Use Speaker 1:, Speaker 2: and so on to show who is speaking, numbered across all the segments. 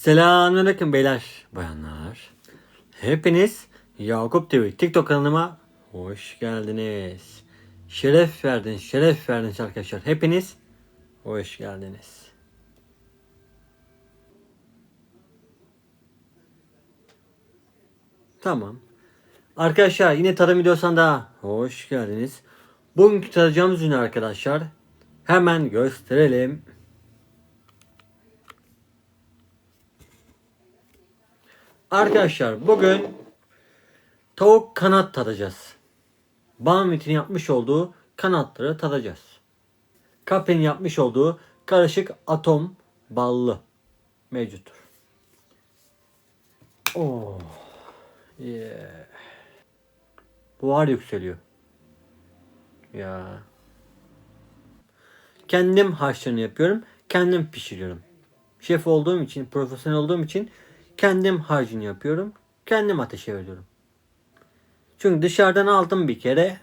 Speaker 1: Selamünaleyküm beyler, bayanlar. Hepiniz Yakup TV TikTok kanalıma hoş geldiniz. Şeref verdiniz, şeref verdiniz arkadaşlar. Hepiniz hoş geldiniz. Tamam. Arkadaşlar yine tarım videosuna da hoş geldiniz. Bugünkü tarayacağımız ürünü arkadaşlar hemen gösterelim. Arkadaşlar bugün tavuk kanat tadacağız. Banvit'in yapmış olduğu kanatları tadacağız. Kapin yapmış olduğu karışık atom ballı mevcuttur. Oh. Yeah. Buhar yükseliyor. Ya. Kendim harçlarını yapıyorum. Kendim pişiriyorum. Şef olduğum için, profesyonel olduğum için kendim harcını yapıyorum. Kendim ateşe veriyorum. Çünkü dışarıdan aldım bir kere.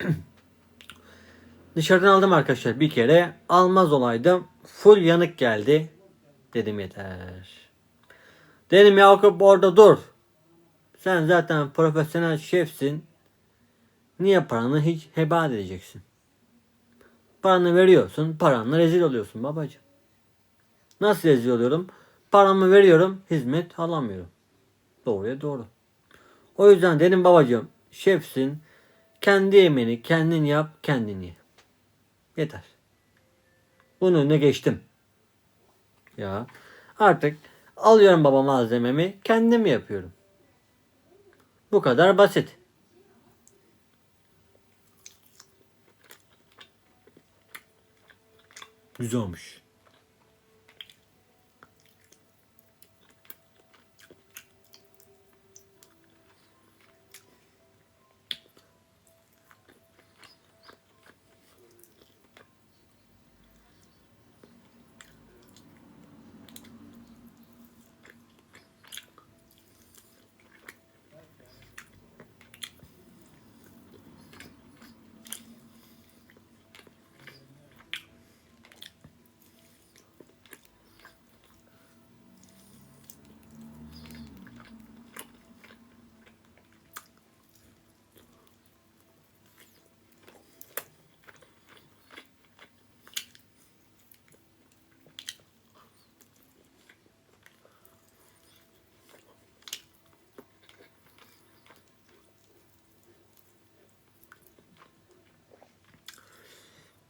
Speaker 1: dışarıdan aldım arkadaşlar bir kere. Almaz olaydım. Full yanık geldi. Dedim yeter. Dedim Yakup orada dur. Sen zaten profesyonel şefsin. Niye paranı hiç heba edeceksin? Paranı veriyorsun, paranla rezil oluyorsun babacığım. Nasıl rezil oluyorum? Paramı veriyorum, hizmet alamıyorum. Doğruya doğru. O yüzden dedim babacığım, şefsin, kendi yemeğini kendin yap, kendin ye. Yeter. Bunun önüne geçtim. Ya artık alıyorum baba malzememi, kendim yapıyorum. Bu kadar basit. Güzel olmuş.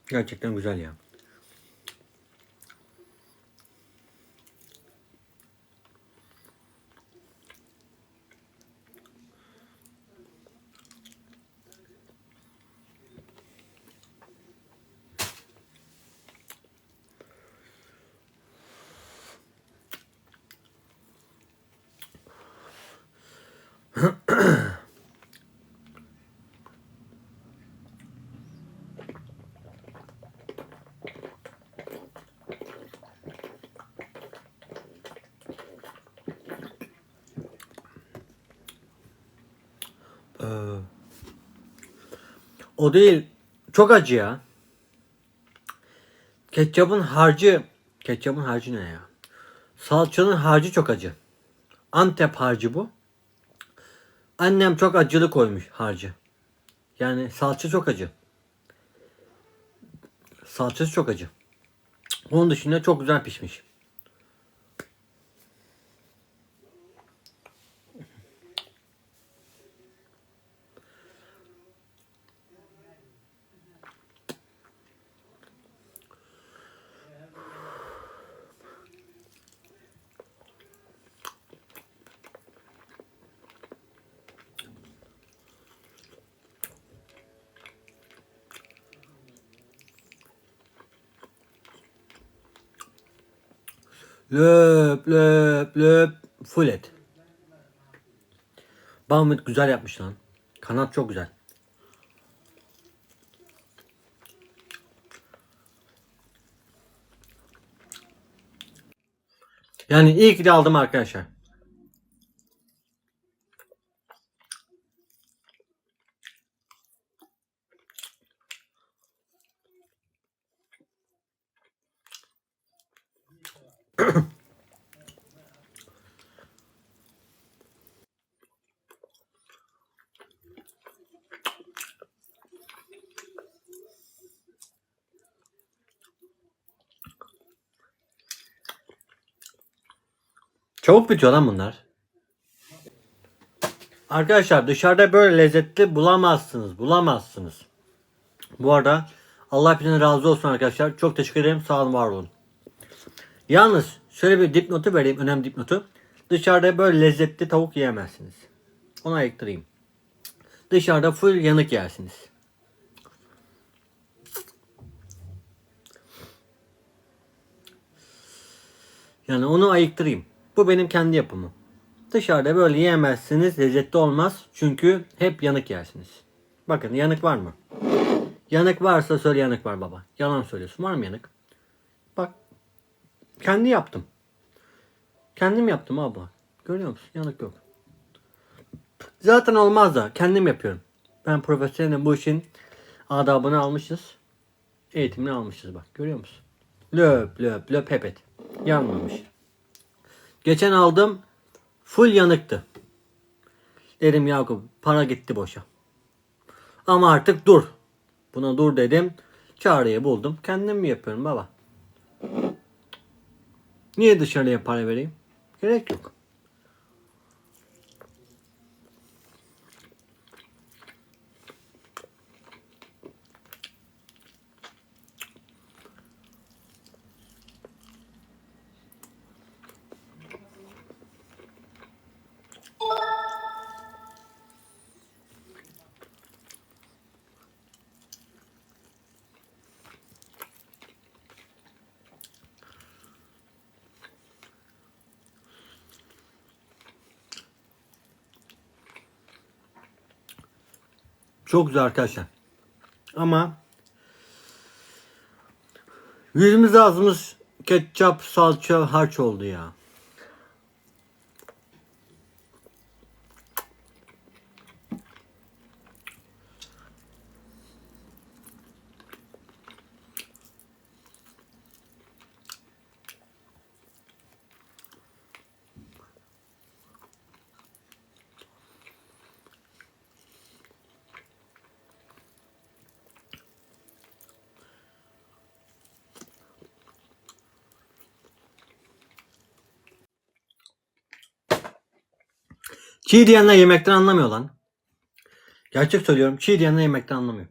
Speaker 1: Gerçekten güzel ya. Ee, o değil. Çok acı ya. Ketçapın harcı. Ketçapın harcı ne ya? Salçanın harcı çok acı. Antep harcı bu. Annem çok acılı koymuş harcı. Yani salça çok acı. Salçası çok acı. Onun dışında çok güzel pişmiş. Löp löp löp full et. Bahmet güzel yapmış lan. Kanat çok güzel. Yani iyi ki de aldım arkadaşlar. Çabuk bitiyor lan bunlar. Arkadaşlar dışarıda böyle lezzetli bulamazsınız. Bulamazsınız. Bu arada Allah hepinizden razı olsun arkadaşlar. Çok teşekkür ederim. Sağ olun var olun. Yalnız şöyle bir dipnotu vereyim. Önemli dipnotu. Dışarıda böyle lezzetli tavuk yiyemezsiniz. Onu ayıktırayım. Dışarıda full yanık yersiniz. Yani onu ayıktırayım. Bu benim kendi yapımım. Dışarıda böyle yiyemezsiniz. Lezzetli olmaz. Çünkü hep yanık yersiniz. Bakın yanık var mı? Yanık varsa söyle yanık var baba. Yalan söylüyorsun. Var mı yanık? Bak. Kendi yaptım. Kendim yaptım abla. Görüyor musun? Yanık yok. Zaten olmaz da kendim yapıyorum. Ben profesyonelim bu işin adabını almışız. Eğitimini almışız bak. Görüyor musun? Löp löp löp hep et. Yanmamış. Geçen aldım. Full yanıktı. Dedim Yakup para gitti boşa. Ama artık dur. Buna dur dedim. Çareyi buldum. Kendim mi yapıyorum baba? Niye dışarıya para vereyim? Gerek yok. Çok güzel arkadaşlar. Ama yüzümüz ağzımız ketçap, salça, harç oldu ya. Çiğ diyenler yemekten anlamıyor lan. Gerçek söylüyorum. Çiğ diyenler yemekten anlamıyor.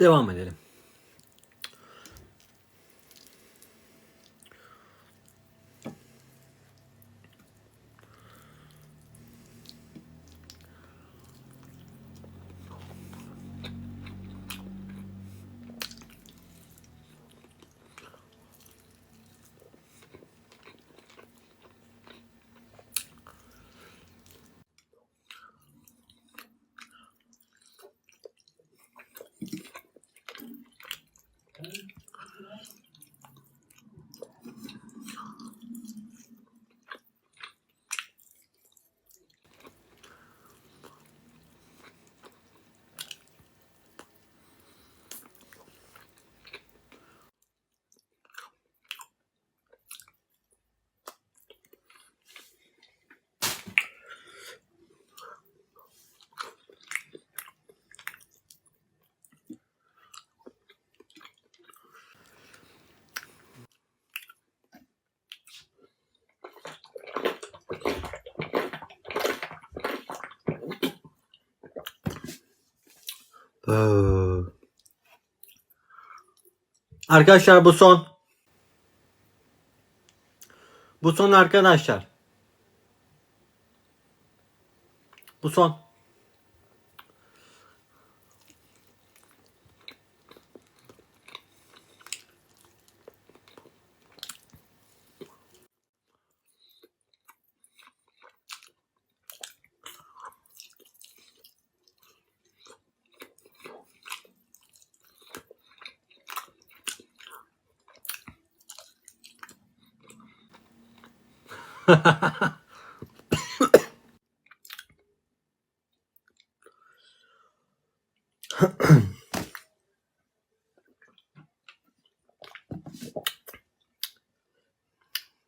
Speaker 1: Devam edelim. Ee, Arkadaşlar bu son. Bu son arkadaşlar. Bu son.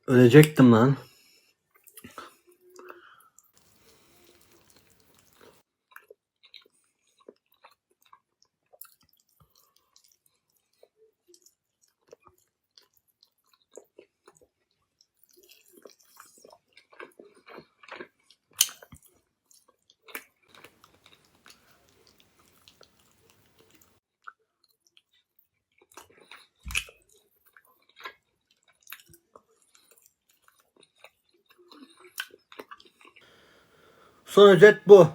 Speaker 1: Ölecektim lan. Son özet bu.